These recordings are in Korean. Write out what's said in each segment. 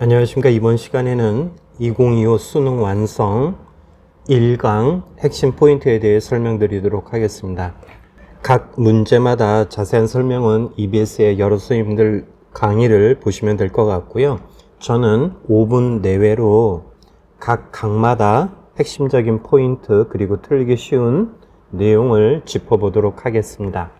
안녕하십니까. 이번 시간에는 2025 수능 완성 1강 핵심 포인트에 대해 설명드리도록 하겠습니다. 각 문제마다 자세한 설명은 EBS의 여러 선생님들 강의를 보시면 될 것 같고요. 저는 5분 내외로 각 강마다 핵심적인 포인트 그리고 틀리기 쉬운 내용을 짚어보도록 하겠습니다.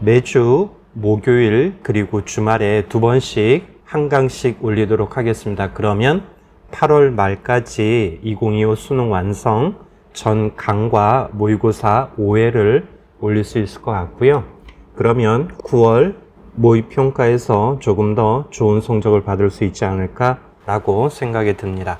매주 목요일 그리고 주말에 두 번씩 한 강씩 올리도록 하겠습니다. 그러면 8월 말까지 2025 수능 완성 전 강과 모의고사 5회를 올릴 수 있을 것 같고요. 그러면 9월 모의평가에서 조금 더 좋은 성적을 받을 수 있지 않을까라고 생각이 듭니다.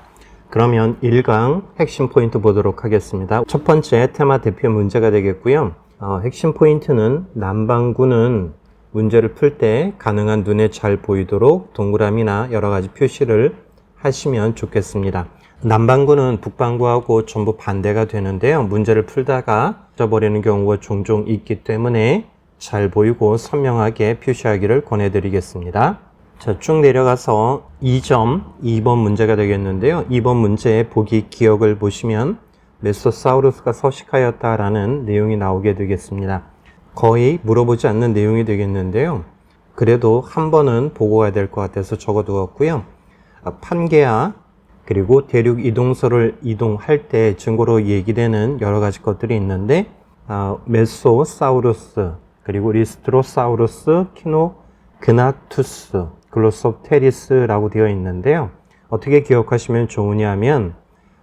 그러면 1강 핵심 포인트 보도록 하겠습니다. 첫 번째 테마 대표 문제가 되겠고요. 어, 핵심 포인트는 남반구는 문제를 풀 때 가능한 눈에 잘 보이도록 동그라미나 여러 가지 표시를 하시면 좋겠습니다. 남반구는 북반구하고 전부 반대가 되는데요. 문제를 풀다가 잊어버리는 경우가 종종 있기 때문에 잘 보이고 선명하게 표시하기를 권해드리겠습니다. 자, 쭉 내려가서 2점 2번 문제가 되겠는데요. 2번 문제의 보기 기억을 보시면 메소사우루스가 서식하였다라는 내용이 나오게 되겠습니다. 거의 물어보지 않는 내용이 되겠는데요. 그래도 한 번은 보고 가야 될 것 같아서 적어두었고요. 아, 판게아 그리고 대륙 이동소를 이동할 때 증거로 얘기되는 여러 가지 것들이 있는데 아, 메소사우루스 그리고 리스트로사우루스, 키노그나투스, 글로소테리스라고 되어 있는데요. 어떻게 기억하시면 좋으냐면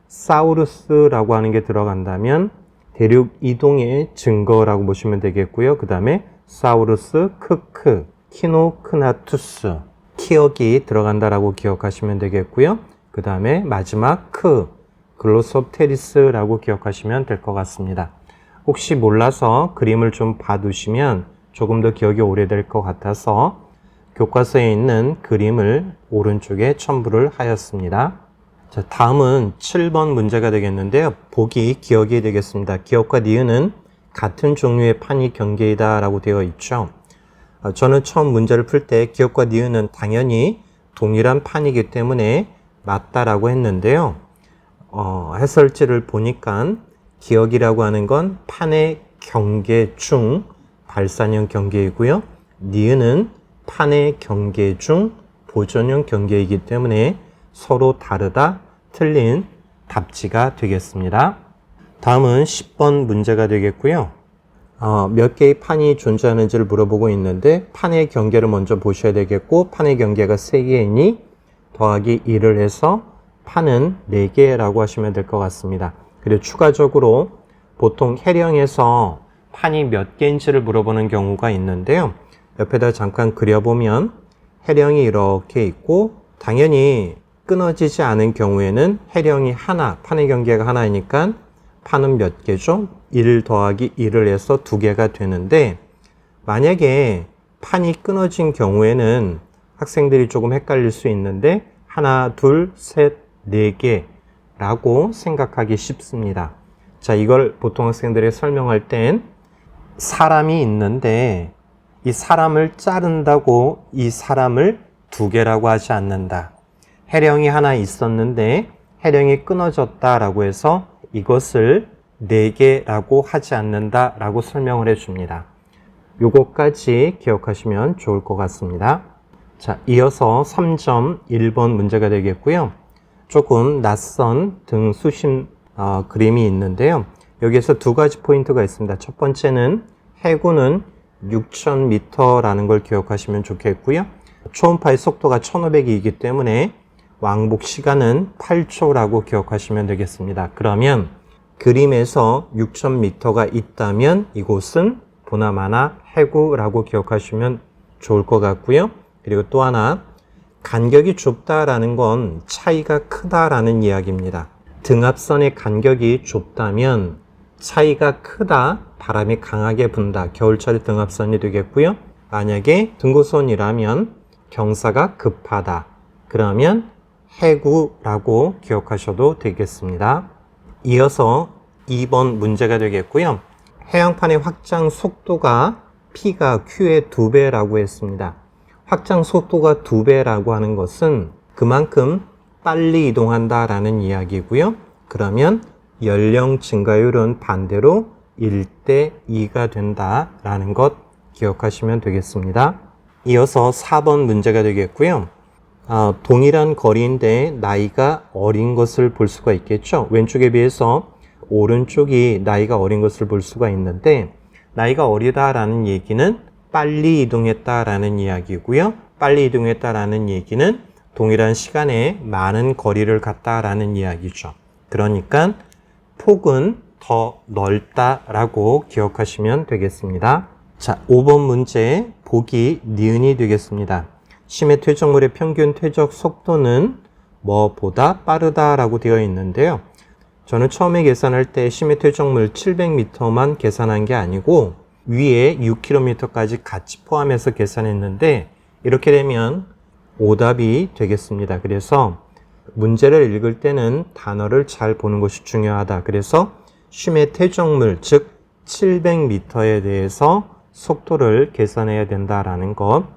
사우루스라고 하는 게 들어간다면 대륙 이동의 증거라고 보시면 되겠고요. 그 다음에 사우루스, 크크, 키노크나투스, 키역이 들어간다라고 기억하시면 되겠고요. 그 다음에 마지막 크, 글로소테리스라고 기억하시면 될 것 같습니다. 혹시 몰라서 그림을 좀 봐두시면 조금 더 기억이 오래될 것 같아서 교과서에 있는 그림을 오른쪽에 첨부를 하였습니다. 자, 다음은 7번 문제가 되겠는데요. 보기 기억이 되겠습니다. 기억과 니은은 같은 종류의 판이 경계이다 라고 되어 있죠. 어, 저는 처음 문제를 풀 때 기억과 니은은 당연히 동일한 판이기 때문에 맞다라고 했는데요. 어, 해설지를 보니까 기억이라고 하는 건 판의 경계 중 발산형 경계이고요. 니은은 판의 경계 중 보존형 경계이기 때문에 서로 다르다, 틀린 답지가 되겠습니다. 다음은 10번 문제가 되겠고요. 어, 몇 개의 판이 존재하는지를 물어보고 있는데 판의 경계를 먼저 보셔야 되겠고 판의 경계가 3개이니 더하기 1을 해서 판은 4개라고 하시면 될 것 같습니다. 그리고 추가적으로 보통 해령에서 판이 몇 개인지를 물어보는 경우가 있는데요. 옆에다 잠깐 그려보면 해령이 이렇게 있고 당연히 끊어지지 않은 경우에는 해령이 하나, 판의 경계가 하나이니까 판은 몇 개죠? 1 더하기 1을 해서 두 개가 되는데 만약에 판이 끊어진 경우에는 학생들이 조금 헷갈릴 수 있는데 하나, 둘, 셋, 네 개라고 생각하기 쉽습니다. 자, 이걸 보통 학생들이 설명할 땐 사람이 있는데 이 사람을 자른다고 이 사람을 두 개라고 하지 않는다. 해령이 하나 있었는데 해령이 끊어졌다라고 해서 이것을 네 개라고 하지 않는다라고 설명을 해줍니다. 요것까지 기억하시면 좋을 것 같습니다. 자, 이어서 3.1번 문제가 되겠고요. 조금 낯선 등 수심 어, 그림이 있는데요. 여기에서 두 가지 포인트가 있습니다. 첫 번째는 해구는 6,000m라는 걸 기억하시면 좋겠고요. 초음파의 속도가 1,500이기 때문에 왕복 시간은 8초라고 기억하시면 되겠습니다. 그러면 그림에서 6,000m가 있다면 이곳은 보나마나 해구라고 기억하시면 좋을 것 같고요. 그리고 또 하나 간격이 좁다라는 건 차이가 크다라는 이야기입니다. 등압선의 간격이 좁다면 차이가 크다, 바람이 강하게 분다, 겨울철의 등압선이 되겠고요. 만약에 등고선이라면 경사가 급하다. 그러면 해구라고 기억하셔도 되겠습니다. 이어서 2번 문제가 되겠고요. 해양판의 확장 속도가 P가 Q의 두 배라고 했습니다. 확장 속도가 두 배라고 하는 것은 그만큼 빨리 이동한다라는 이야기고요. 그러면 연령 증가율은 반대로 1대 2가 된다라는 것 기억하시면 되겠습니다. 이어서 4번 문제가 되겠고요. 아, 동일한 거리인데 나이가 어린 것을 볼 수가 있겠죠. 왼쪽에 비해서 오른쪽이 나이가 어린 것을 볼 수가 있는데 나이가 어리다라는 얘기는 빨리 이동했다라는 이야기고요. 빨리 이동했다라는 얘기는 동일한 시간에 많은 거리를 갔다라는 이야기죠. 그러니까 폭은 더 넓다라고 기억하시면 되겠습니다. 자, 5번 문제 보기 니은이 되겠습니다. 심해 퇴적물의 평균 퇴적 속도는 뭐보다 빠르다라고 되어 있는데요. 저는 처음에 계산할 때 심해 퇴적물 700m만 계산한 게 아니고 위에 6km까지 같이 포함해서 계산했는데 이렇게 되면 오답이 되겠습니다. 그래서 문제를 읽을 때는 단어를 잘 보는 것이 중요하다. 그래서 심해 퇴적물 즉 700m에 대해서 속도를 계산해야 된다라는 것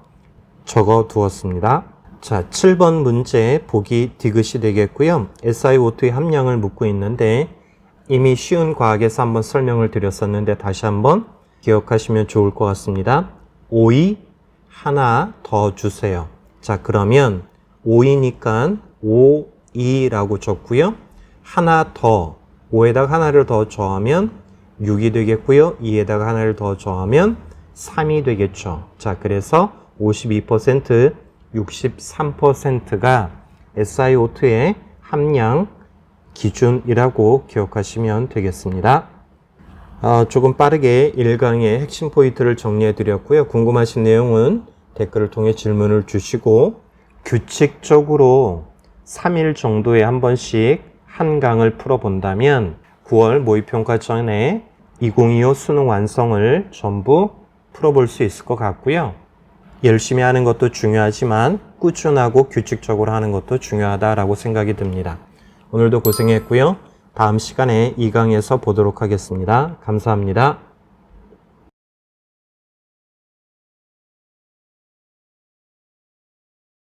적어 두었습니다. 자, 7번 문제 보기 디귿이 되겠고요. SiO2의 함량을 묻고 있는데 이미 쉬운 과학에서 한번 설명을 드렸었는데 다시 한번 기억하시면 좋을 것 같습니다. 5이 하나 더 주세요. 자, 그러면 5이니까 5이라고 적고요. 하나 더 5에다가 하나를 더 더하면 6이 되겠고요. 2에다가 하나를 더 더하면 3이 되겠죠. 자, 그래서 52%, 63%가 SiO2의 함량 기준이라고 기억하시면 되겠습니다. 어, 조금 빠르게 1강의 핵심 포인트를 정리해 드렸고요. 궁금하신 내용은 댓글을 통해 질문을 주시고 규칙적으로 3일 정도에 한 번씩 한 강을 풀어본다면 9월 모의평가 전에 2025 수능 완성을 전부 풀어볼 수 있을 것 같고요. 열심히 하는 것도 중요하지만 꾸준하고 규칙적으로 하는 것도 중요하다라고 생각이 듭니다. 오늘도 고생했고요. 다음 시간에 2강에서 보도록 하겠습니다. 감사합니다.